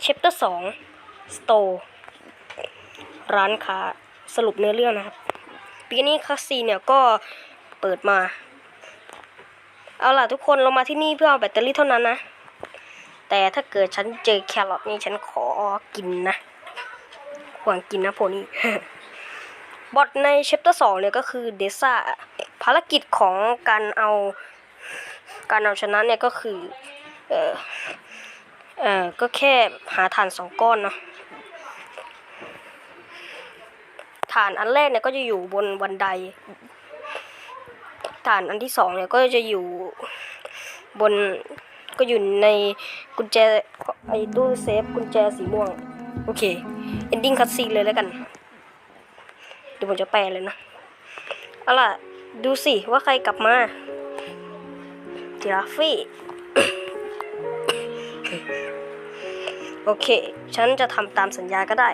เชปเตอร์สองสโตร้านค้าสรุปเนื้อเรื่องนะครับปีนี้คัสซีเนี่ยก็เปิดมา เอาล่ะทุกคนเรามาที่นี่เพื่อเอาแบตเตอรี่เท่านั้นนะ แต่ถ้าเกิดฉันเจอแครอทนี่ฉันขอกินนะหวังกินนะโพนี่บอทในเชปเตอร์สองเนี่ยก็คือเดซ่าภารกิจของการเอาการเอาชนะเนี่ยก็คือ เออ เออก็แค่หาฐานสองก้อนเนาะฐานอันแรกเนี่ยก็จะอยู่บนบันได ฐานอันที่สองเนี่ยก็จะอยู่บนก็อยู่ในกุญแจไอ้ตู้เซฟกุญแจสีม่วง โอเค ending cutscene เลยแล้วกันเดี๋ยวผมจะแปลเลยนะเอาล่ะ ดูสิว่าใครกลับมาจิราฟี่ โอเค ฉันจะทำตามสัญญาก็ได้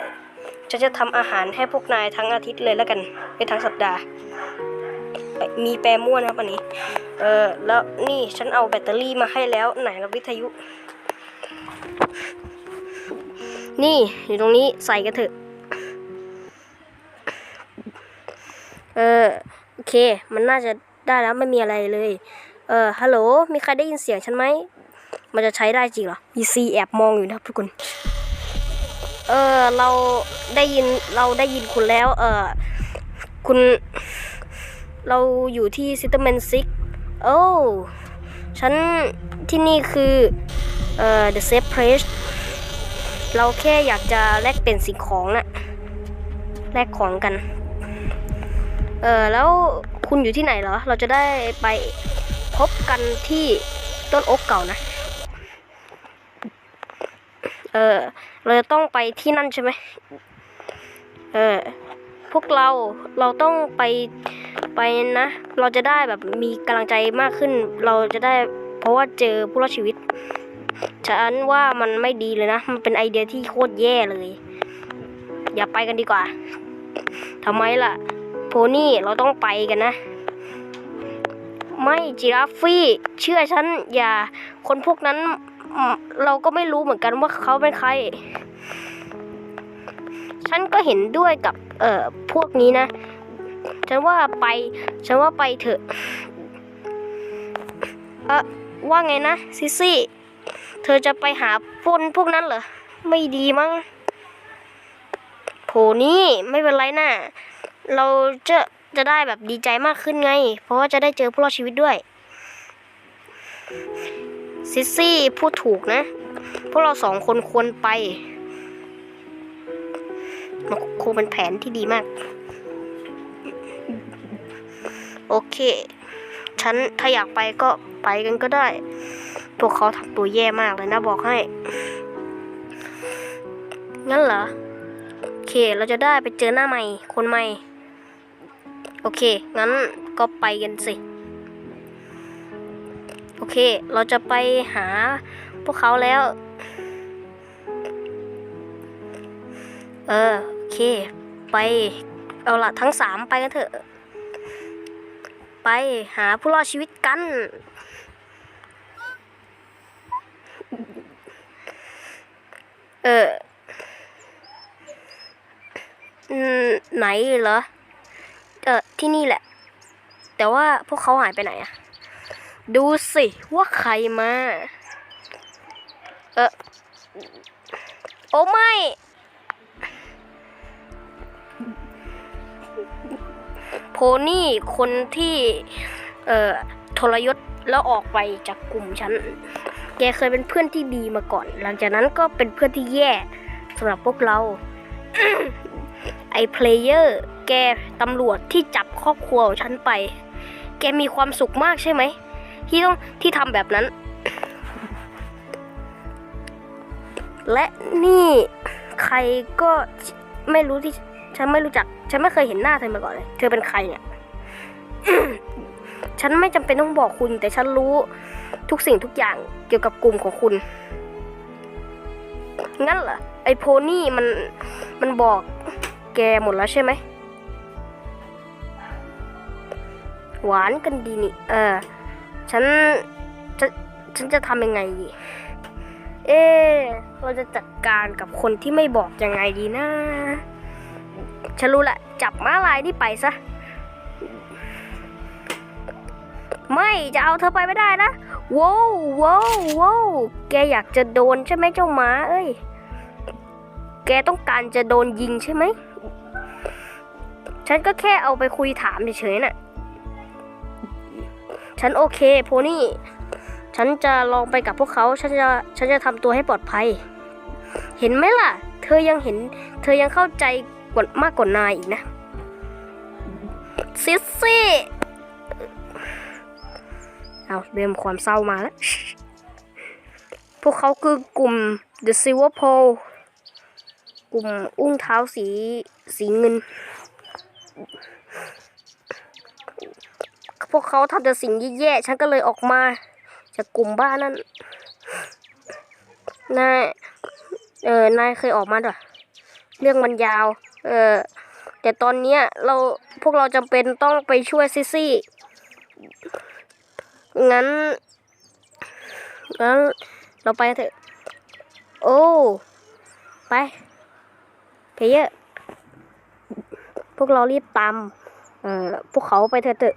ฉันจะทำอาหารให้พวกนายทั้งอาทิตย์เลยแล้วกันไปทั้งสัปดาห์ มีแปรม่วนครับอันนี้ เออแล้วนี่ฉันเอาแบตเตอรี่มาให้แล้วไหนละวิทยุ นี่อยู่ตรงนี้ใส่กันเถอะ เออโอเค มันน่าจะได้แล้วไม่มีอะไรเลย เออฮัลโหล มีใครได้ยินเสียงฉันไหม มันจะใช้ได้จริงเหรอ EC แอบมองอยู่นะครับทุกคน เออเราได้ยินเราได้ยินคุณแล้ว เออคุณเราอยู่ที่ซิตเตอร์แมนซิกโอ้ฉันที่นี่คือ เอ่อ The Safe Place เราแค่อยากจะแลกเปลี่ยนสิ่งของน่ะแลกของกัน เออแล้วคุณอยู่ที่ไหนเหรอ เราจะได้ไปพบกันที่ต้นโอ๊กเก่านะ เออ เราจะต้องไปที่นั่นใช่ไหมเออ พวกเรา เราต้องไป ไปนะ เราจะได้แบบมีกำลังใจมากขึ้น เราจะได้ เพราะว่าเจอผู้รอดชีวิต ฉันว่ามันไม่ดีเลยนะ มันเป็นไอเดียที่โคตรแย่เลย อย่าไปกันดีกว่าทำไมล่ะ โพนี่ เราต้องไปกันนะ ไม่จิราฟฟี่ เชื่อฉันอย่า คนพวกนั้น เราก็ไม่รู้เหมือนกันว่าเขาเป็นใคร ฉันก็เห็นด้วยกับ เอ่อ พวกนี้นะ ฉันว่าไป ฉันว่าไปเถอะ เออว่าไงนะซิซี่ เธอจะไปหาพวกพวกนั้นเหรอ ไม่ดีมั้งโผนี่ไม่เป็นไรนะ่ะเราจะจะได้แบบดีใจมากขึ้นไง เพราะว่าจะได้เจอผู้รอดชีวิตด้วย ซิซี่พูดถูกนะ พวกเราสองคนควรไป มันคงเป็นแผนที่ดีมาก โอเคฉันถ้าอยากไปก็ไปกันก็ได้ พวกเขาทำตัวแย่มากเลยนะบอกให้ งั้นเหรอ โอเค เราจะได้ไปเจอหน้าใหม่ คนใหม่ โอเค งั้นก็ไปกันสิ โอเค เราจะไปหาพวกเขาแล้ว เออ โอเค ไป เอาละทั้งสามไปกันเถอะ ไปหาผู้รอดชีวิตกัน เอออไหนเหรอ เออที่นี่แหละ แต่ว่าพวกเขาหายไปไหนอะ ดูสิว่าใครมา เออโอ้ไม่ โพนี่คนที่ เอ่อทรยศแล้วออกไปจากกลุ่มฉัน แกเคยเป็นเพื่อนที่ดีมาก่อน หลังจากนั้นก็เป็นเพื่อนที่แย่สำหรับพวกเรา ไอ้เพลเยอร์ แกตำรวจที่จับครอบครัวของฉันไป แกมีความสุขมากใช่ไหม ที่ต้องที่ทำแบบนั้น และนี่ใครก็ไม่รู้ที่ฉันไม่รู้จัก ฉันไม่เคยเห็นหน้าเธอมาก่อนเลย เธอเป็นใครเนี่ย ฉันไม่จำเป็นต้องบอกคุณ แต่ฉันรู้ทุกสิ่งทุกอย่างเกี่ยวกับกลุ่มของคุณ งั้นเหรอ ไอโพนี่มันมันบอกแกหมดแล้วใช่ไหม หวานกันดีนี่ เออ ฉันจะฉันจะทำยังไงดี เอ๊เราจะจัดการกับคนที่ไม่บอกยังไงดีนะ ฉันรู้ละจับม้าลายนี่ไปซะ ไม่จะเอาเธอไปไม่ได้นะว้าวว้าวว้าวแกอยากจะโดนใช่ไหมเจ้าหมาเอ้ย แกต้องการจะโดนยิงใช่ไหม ฉันก็แค่เอาไปคุยถามเฉยๆน่ะ ฉันโอเคโพนี่ ฉันจะลองไปกับพวกเขา ฉันจะ ฉันจะทำตัวให้ปลอดภัย เห็นไหมล่ะ เธอยังเห็น เธอยังเข้าใจกว่ามากกว่านายอีกนะ ซิสซี่ เอาเริ่มความเศร้ามาแล้ว พวกเขาคือกลุ่ม The Silver Pole กลุ่มอุ้งเท้าสีสีเงิน พวกเขาทำแต่สิ่งแย่ๆฉันก็เลยออกมา จากกลุ่มบ้านนั่นนายเออนายเคยออกมาด้วยเรื่องมันยาว เออแต่ตอนเนี้ยเราพวกเราจำเป็นต้องไปช่วยซิซี่งั้นงั้นเราไปเถอะ โอ้ไปเพเยอร์พวกเรารีบตามเอ่อพวกเขาไปเถอะเถอะ